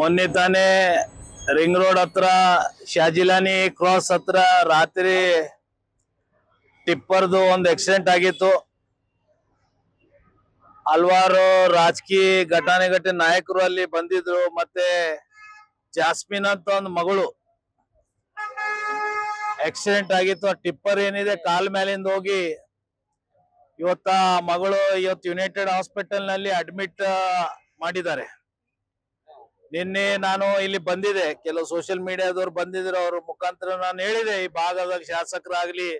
ಮೊನ್ನೆ ತಾನೇ ring road ಹತ್ರ, ಶಾಜಿಲಾನಿ ಕ್ರಾಸ್ ಹತ್ರ ರಾತ್ರಿ ಟಿಪ್ಪರ್ದು ಒಂದು ಆಕ್ಸಿಡೆಂಟ್ ಆಗಿತ್ತು. ಹಲವಾರು ರಾಜಕೀಯ ಘಟನೆ ನಾಯಕರು ಅಲ್ಲಿ ಬಂದಿದ್ರು, ಮತ್ತೆ ಜಾಸ್ಮಿನ್ ಅಂತ ಒಂದು ಮಗಳು ಆಕ್ಸಿಡೆಂಟ್ ಆಗಿತ್ತು. ಆ ಟಿಪ್ಪರ್ ಏನಿದೆ, ಕಾಲ್ ಮೇಲಿಂದ ಹೋಗಿ ಇವತ್ತ ಮಗಳು ಇವತ್ತು ಯುನೈಟೆಡ್ ಹಾಸ್ಪಿಟಲ್ನಲ್ಲಿ ಅಡ್ಮಿಟ್ ಮಾಡಿದ್ದಾರೆ. ನಿನ್ನೆ ನಾನು ಇಲ್ಲಿ ಬಂದಿದೆ ಕೆಲವು ಸೋಷಿಯಲ್ ಮೀಡಿಯಾದವ್ರು ಬಂದಿದ್ರು, ಅವ್ರ ಮುಖಾಂತರ ನಾನು ಹೇಳಿದೆ, ಈ ಭಾಗದ ಶಾಸಕರಾಗ್ಲಿ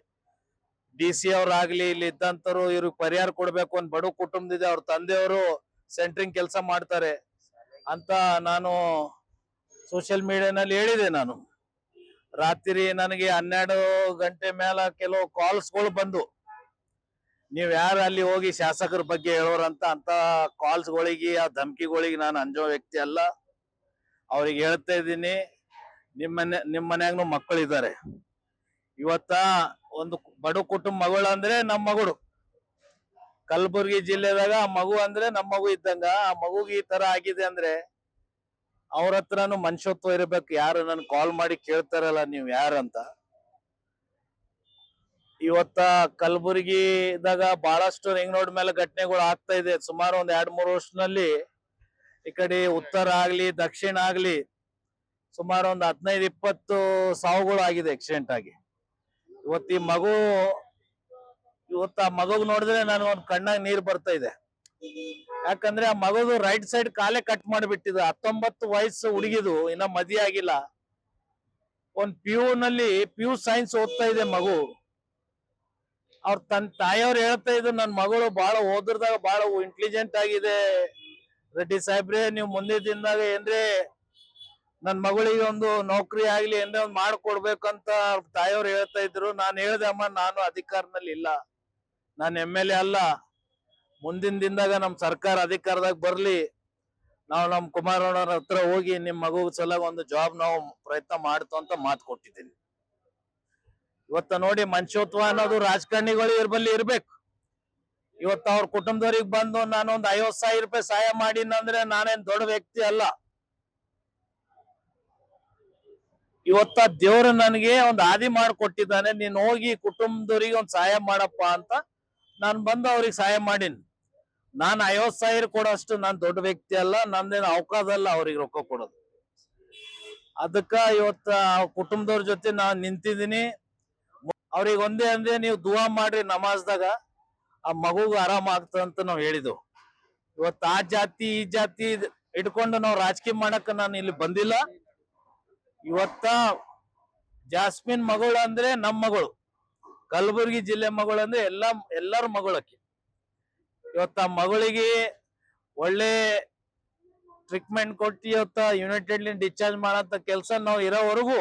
ಡಿ ಸಿ ಅವ್ರಾಗ್ಲಿ, ಇಲ್ಲಿ ಇದ್ದಂತರು ಇವ್ರಿಗೆ ಪರಿಹಾರ ಕೊಡ್ಬೇಕು ಅಂತ ಬಡ ಕುಟುಂಬದಿದೆ, ಅವ್ರ ತಂದೆಯವರು ಸೆಂಟ್ರಿಂಗ್ ಕೆಲಸ ಮಾಡ್ತಾರೆ ಅಂತ ನಾನು ಸೋಷಿಯಲ್ ಮೀಡಿಯಾನಲ್ಲಿ ಹೇಳಿದೆ ನಾನು. ರಾತ್ರಿ ನನಗೆ ಹನ್ನೆರಡು ಗಂಟೆ ಮೇಲೆ ಕೆಲವು ಕಾಲ್ಸ್ಗಳು ಬಂದು ನೀವು ಯಾರು ಅಲ್ಲಿ ಹೋಗಿ ಶಾಸಕರ ಬಗ್ಗೆ ಹೇಳೋರಂತ ಅಂತ ಕಾಲ್ಸ್ಗಳಿಗೆ ಆ ಧಮಕಿಗಳಿಗೆ ನಾನು ಅಂಜೋ ವ್ಯಕ್ತಿ ಅಲ್ಲ. ಅವ್ರಿಗೆ ಹೇಳ್ತಾ ಇದ್ದೀನಿ, ನಿಮ್ಮ ಮನೆ, ನಿಮ್ಮ ಮನ್ಯಾಗನು ಮಕ್ಕಳಿದ್ದಾರೆ. ಇವತ್ತ ಒಂದು ಬಡ ಕುಟುಂಬ ಮಗಳು ಅಂದ್ರೆ ನಮ್ಮ ಮಗಳು. ಕಲಬುರಗಿ ಜಿಲ್ಲೆದಾಗ ಆ ಮಗು ಅಂದ್ರೆ ನಮ್ಮ ಮಗು ಇದ್ದಂಗ. ಆ ಮಗುಗೆ ಈ ತರ ಆಗಿದೆ ಅಂದ್ರೆ ಅವ್ರ ಹತ್ರನು ಮನುಷ್ಯತ್ವ ಇರಬೇಕು. ಯಾರು ನನ್ ಕಾಲ್ ಮಾಡಿ ಕೇಳ್ತಾರಲ್ಲ ನೀವ್ ಯಾರಂತ ಇವತ್ತ ಕಲಬುರಗಿದಾಗ ಬಹಳಷ್ಟು ರಿಂಗ್ ರೋಡ್ ಮೇಲೆ ಘಟನೆಗಳು ಆಗ್ತಾ ಇದೆ. ಸುಮಾರು ಒಂದ್ ಎರಡ್ ಮೂರು ವರ್ಷದಲ್ಲಿ ಈ ಕಡೆ ಉತ್ತರ ಆಗ್ಲಿ, ದಕ್ಷಿಣ ಆಗ್ಲಿ ಸುಮಾರು ಒಂದು ಹದಿನೈದು, ಇಪ್ಪತ್ತು ಸಾವುಗಳು ಆಗಿದೆ ಆಕ್ಸಿಡೆಂಟ್ ಆಗಿ. ಇವತ್ತು ಈ ಮಗು, ಇವತ್ತು ಆ ಮಗು ನೋಡಿದ್ರೆ ನಾನು ಒಂದ್ ಕಣ್ಣಾಗ ನೀರ್ ಬರ್ತಾ ಇದೆ. ಯಾಕಂದ್ರೆ ಆ ಮಗುದು ರೈಟ್ ಸೈಡ್ ಕಾಲೇ ಕಟ್ ಮಾಡಿಬಿಟ್ಟಿದೆ ಹತ್ತೊಂಬತ್ತು ವಯಸ್ಸು ಹುಡುಗಿದು, ಇನ್ನ ಮದಿ ಆಗಿಲ್ಲ. ಒಂದ್ ಪಿ ಯು ನಲ್ಲಿ ಪಿ ಯು ಸೈನ್ಸ್ ಓದ್ತಾ ಇದೆ ಮಗು. ಅವ್ರ ತನ್ ತಾಯಿಯವ್ರು ಹೇಳ್ತಾ ಇದ್ರು ನನ್ನ ಮಗಳು ಬಹಳ ಓದ್ರದಾಗ ಬಹಳ ಇಂಟೆಲಿಜೆಂಟ್ ಆಗಿದೆ. ರೆಡ್ಡಿ ಸಾಹೇಬ್ರೆ, ನೀವು ಮುಂದೆ ದಿನದಾಗ ಏನ್ರಿ, ನನ್ ಮಗಳಿಗೆ ಒಂದು ನೌಕರಿ ಆಗ್ಲಿ, ಏನ್ರಿ ಒಂದು ಮಾಡ್ಕೊಡ್ಬೇಕಂತ ತಾಯಿಯವ್ರು ಹೇಳ್ತಾ ಇದ್ರು. ನಾನು ಹೇಳ್ದೆ, ಅಮ್ಮ, ನಾನು ಅಧಿಕಾರದಲ್ಲಿ ಇಲ್ಲ. ನಾನು ಎಂ ಎಲ್ ಎ ಅಲ್ಲ. ಮುಂದಿನ ದಿನದಾಗ ನಮ್ಮ ಸರ್ಕಾರ ಅಧಿಕಾರದಾಗ ಬರ್ಲಿ. ನಾವು ನಮ್ಮ ಕುಮಾರಣ್ಣವ್ರ ಹತ್ರ ಹೋಗಿ ನಿಮ್ಮ ಮಗು ಸಲ ಒಂದು ಜಾಬ್ ನಾವು ಪ್ರಯತ್ನ ಮಾಡ್ತು ಅಂತ ಮಾತು ಕೊಟ್ಟಿದ್ದೀನಿ. ಇವತ್ತ ನೋಡಿ ಮನುಷ್ಯತ್ವ ಅನ್ನೋದು ರಾಜಕಾರಣಿಗಳು ಇರ್ಬಲ್ಲಿ ಇರ್ಬೇಕು. ಇವತ್ತ ಅವ್ರ ಕುಟುಂಬದವ್ರಿಗೆ ಬಂದು ನಾನು ಒಂದ್ ಐವತ್ ಸಾವಿರ ರೂಪಾಯಿ ಸಹಾಯ ಮಾಡಿನಂದ್ರೆ ನಾನೇನ್ ದೊಡ್ಡ ವ್ಯಕ್ತಿ ಅಲ್ಲ. ಇವತ್ತ ದೇವ್ರು ನನಗೆ ಒಂದ್ ಹಾದಿ ಮಾಡಿಕೊಟ್ಟಿದ್ದಾನೆ, ನೀನ್ ಹೋಗಿ ಕುಟುಂಬದವ್ರಿಗೆ ಒಂದ್ ಸಹಾಯ ಮಾಡಪ್ಪ ಅಂತ ನಾನ್ ಬಂದು ಅವ್ರಿಗೆ ಸಹಾಯ ಮಾಡೀನಿ. ನಾನ್ ಐವತ್ ಸಾವಿರ ಕೊಡೋಷ್ಟು ನಾನ್ ದೊಡ್ಡ ವ್ಯಕ್ತಿ ಅಲ್ಲ ನಂದೇನು ಅವಕಾಶ ಅಲ್ಲ ಅವ್ರಿಗೆ ರೊಕ್ಕ ಕೊಡೋದು. ಅದಕ್ಕ ಇವತ್ತ ಕುಟುಂಬದವ್ರ ಜೊತೆ ನಾನ್ ನಿಂತಿದ್ದೀನಿ. ಅವ್ರಿಗೆ ಒಂದೇ ಅಂದೆ ನೀವು ದುವಾ ಮಾಡ್ರಿ ನಮಾಜ್ದಾಗ. ಆ ಮಗುಗ ಆರಾಮ ಆಗ್ತದ ಅಂತ ನಾವ್ ಹೇಳಿದ್ವು. ಇವತ್ತ ಆ ಜಾತಿ, ಈ ಜಾತಿ ಇಟ್ಕೊಂಡು ನಾವು ರಾಜಕೀಯ ಮಾಡಕ್ ನಾನು ಇಲ್ಲಿ ಬಂದಿಲ್ಲ. ಇವತ್ತ ಜಾಸ್ಮಿನ್ ಮಗಳು ಅಂದ್ರೆ ನಮ್ಮ ಮಗಳು. ಕಲಬುರಗಿ ಜಿಲ್ಲೆ ಮಗಳು ಅಂದ್ರೆ ಎಲ್ಲಾ, ಎಲ್ಲರ ಮಗಳಕ್ಕೆ ಇವತ್ತ ಮಗಳಿಗೆ ಒಳ್ಳೆ ಟ್ರೀಟ್ಮೆಂಟ್ ಕೊಟ್ಟು ಇವತ್ತ ಯುನೈಟೆಡ್ ಡಿಸ್ಚಾರ್ಜ್ ಮಾಡಂತ ಕೆಲಸ ನಾವು ಇರೋವರೆಗೂ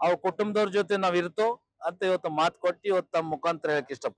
ಅವ್ರ ಕುಟುಂಬದವ್ರ ಜೊತೆ ನಾವ್ ಇರ್ತೋ ಅಂತ ಇವತ್ತು ಮಾತು ಕೊಟ್ಟು ಇವತ್ತ ಮುಖಾಂತರ ಹೇಳಕ್ ಇಷ್ಟಪಡ್ತೀನಿ.